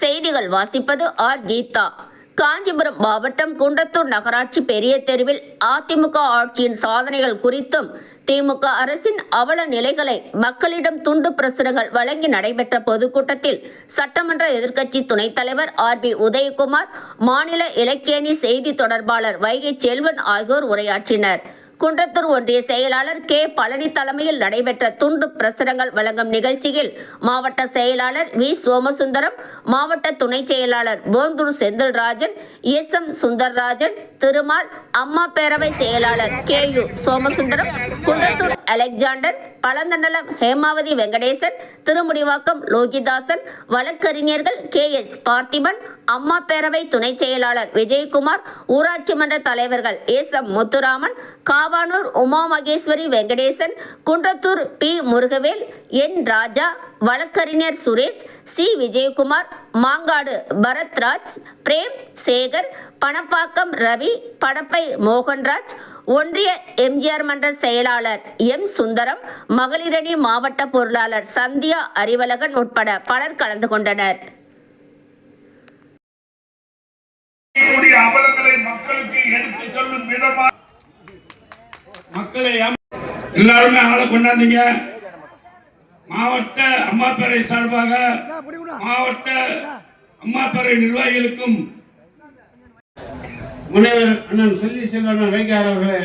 செய்திகள் வாசிப்பது ஆர். கீதா. காஞ்சிபுரம் மாவட்டம் குன்றத்தூர் நகராட்சி பெரிய தெருவில் அதிமுக ஆட்சியின் சாதனைகள் குறித்தும் திமுக அரசின் அவல நிலைகளை மக்களிடம் துண்டு பிரசுரங்கள் வழங்கி நடைபெற்ற பொதுக்கூட்டத்தில் சட்டமன்ற எதிர்க்கட்சி துணைத் தலைவர் ஆர். பி. உதயகுமார் மாநில இலக்கியணி செய்தி தொடர்பாளர் வைகை செல்வன் ஆகியோர் உரையாற்றினர். குன்றத்தூர் ஒன்றிய செயலாளர் கே. பழனி தலைமையில் நடைபெற்ற துண்டு பிரசுரங்கள் வழங்கும் நிகழ்ச்சியில் மாவட்ட செயலாளர் வி. சோமசுந்தரம் மாவட்ட துணை செயலாளர் போந்தூர் செந்தில்ராஜன் எஸ். எம். சுந்தர்ராஜன் திருமால் அம்மா பேரவை செயலாளர் K U Somasundaram Kundrathur Alexander Pazhanthandalam Hemavathi Venkatesan Thirumudivakkam Lohithasan வழக்கறிஞர்கள் கே எஸ் பார்த்திபன் அம்மா பேரவை துணை செயலாளர் விஜயகுமார் ஊராட்சி மன்ற தலைவர்கள் S M Muthuraman Kavanur Uma Maheswari Venkatesan Kundrathur P Murugavel N Raja வழக்கறிஞர் சுரேஷ் சி. விஜயகுமார் மாங்காடு பரத்ராஜ் பிரேம் சேகர் பணப்பாக்கம் ரவி படப்பை மோகன்ராஜ் ஒன்றிய எம்ஜிஆர் மன்ற செயலாளர் எம். சுந்தரம் மகளிரணி மாவட்ட பொருளாளர் சந்தியா அறிவழகன் உட்பட பலர் கலந்து கொண்டனர். மக்களை எல்லாருமே ஆளை கொண்டாந்தீங்க. மாவட்ட அம்மாப்பேரை சார்பாக மாவட்ட அம்மாப்பேரை நிர்வாகிகளுக்கும் முனைவர் அண்ணன் செல்வி செல்வன் வைகார் அவர்களே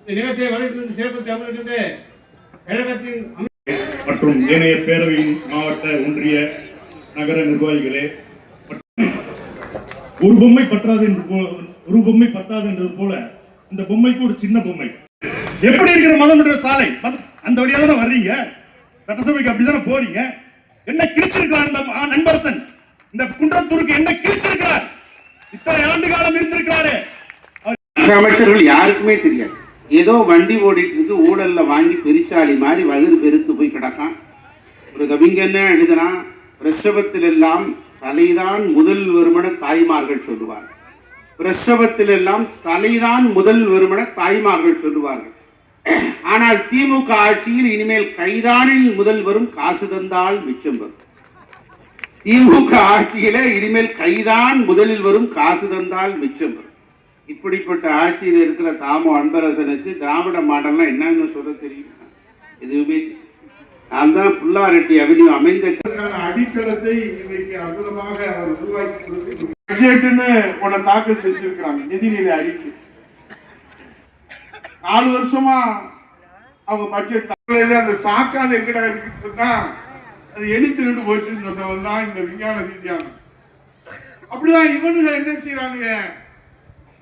இந்த நிகழ்ச்சியை வழிநடத்தி சிறப்பு அமர்கின்ற கழகத்தின் அமை- மற்றும் ஏனைய பேரவையின் மாவட்ட ஒன்றிய நகர நிர்வாகிகளே ஒரு பொம்மை பற்றாது என்று ஒரு பொம்மை பத்தாது என்றது போல இந்த பொம்மைக்கு ஒரு சின்ன பொம்மை. எப்படி இருக்கிற மதம் என்ற சாலை? அந்த வழியா தானே வர்றீங்க? சட்டசபைக்கு அப்படிதானே போறீங்க? என்ன கிழிச்சிருக்கிறார் இந்த நண்பரசன்? இந்த குன்றத்தூருக்கு என்ன கிழிச்சிருக்கிறார்? இத்தனை ஆண்டு காலம் இருந்திருக்கிறாரே. அமைச்சர்கள் யாருக்குமே தெரியாது. ஏதோ வண்டி ஓடிட்டு இருக்கு ஊழல்ல வாங்கி பெரிச்சாளி மாதிரி வயிறு பெருத்து போய் கிடக்கான். ஒரு கவிஞன்னு எழுதுனா பிரசவத்தில் எல்லாம் தலைதான் முதல் வருமன தாய்மார்கள் சொல்லுவார்கள். பிரசவத்தில் எல்லாம் தலைதான் முதல் வருமன தாய்மார்கள் சொல்லுவார்கள். ஆனால் திமுக ஆட்சியில் இனிமேல் கைதானில் முதல் வரும் காசு தந்தால் மிச்சம் வரும். திமுக ஆட்சியில இனிமேல் கைதான் முதலில் வரும் காசு தந்தால் மிச்சம் வரும். இப்படிப்பட்ட ஆட்சியில் இருக்கிற தாமோ அன்பரசனுக்கு திராவிட மாடல்லாம் என்னன்னு சொல்ல தெரியும்? எதுவுமே நான் தான் புல்லாரெட்டி அவென்யூ அமைந்த அடித்தளத்தை இன்னைக்கு அற்புதமாக அவர் உருவாக்கி கொடுத்து பட்ஜெட்னு உன்னை தாக்கல் செஞ்சிருக்கிறாங்க. நிதிநிலை அறிக்கை. நாலு வருஷமா அவங்க பட்ஜெட் தாக்கல் அந்த சாக்காத எங்கடா இருக்குன்னு சொன்னா அது எலி திருட்டு போச்சுன்னு சொன்னவன் தான் இந்த விஞ்ஞான ரீதியான. அப்படிதான் இவனுங்க என்ன செய்யறானுங்க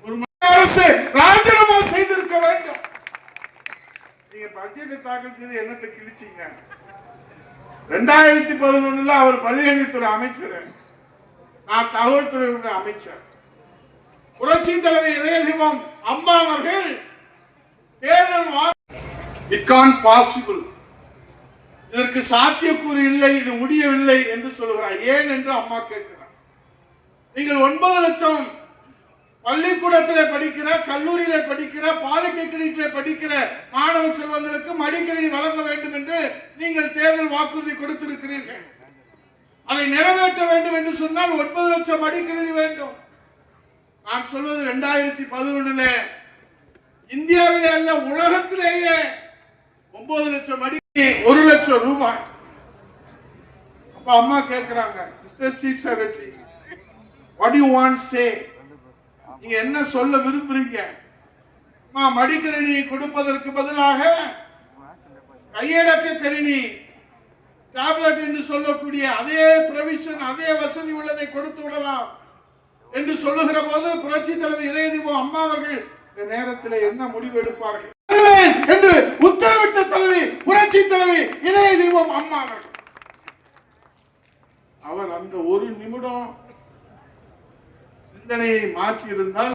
ஒரு அரசு ராஜினாமா செய்திருக்க வேண்டும். நீங்க பட்ஜெட்டை தாக்கல் செய்து என்னத்தை கிழிச்சீங்க? ரெண்டாயிரத்தி பதினொன்னுல அவர் பள்ளிக்கல்வித்துறை அமைச்சர். நான் தகவல் துறை அமைச்சர். புரட்சி தலைவர் இதயசிவம் அம்மா அவர்கள் தேர்தல் இட் கான் பாசிபிள் இதற்கு சாத்தியக்கூறு இல்லை இது முடியவில்லை என்று சொல்லுகிறார். ஏன் என்று அம்மா கேட்கிறார். நீங்கள் ஒன்பது லட்சம் பள்ளிக்கூடத்தில் படிக்கிற கல்லூரியில் படிக்கிற பாலிடெக்னிக்கில் படிக்கிற மாணவ செல்வங்களுக்கு மடிக்கணினி வழங்க வேண்டும் என்று நீங்கள் தேர்தல் வாக்குறுதி கொடுத்திருக்கிறீர்கள். அதை நிறைவேற்ற வேண்டும் என்று சொன்னால் ஒன்பது லட்சம் மடிக்கணினி வேண்டும். நான் சொல்வது ரெண்டாயிரத்தி பதினொன்னுல இந்தியாவிலே அல்ல உலகத்திலேயே ஒன்பது லட்சம் அடிக்கு ஒரு லட்சம் ரூபாய். அப்ப அம்மா கேட்கிறாங்க mister chief secretary what you want say நீங்க என்ன சொல்ல விரும்புறீங்க? அம்மா மடிக்கணினி கொடுப்பதற்கு பதிலாக கையடக்க கணினி டேப்லெட் என்று சொல்லக்கூடிய அதே ப்ரொவிஷன் அதே வசதி உள்ளதை கொடுத்து விடலாம் என்று சொல்லுகிற போது புரட்சி தலைவர் இதயதீபம் அம்மா அவர்கள் இந்த நேரத்தில் என்ன முடிவு எடுப்பார்கள்? என்று உத்தரவிட்ட தலைவி புரட்சி தலைவி இதய தீபம் அம்மா அவர் அந்த ஒரு நிமிடம் சிந்தனையை மாற்றியிருந்தால்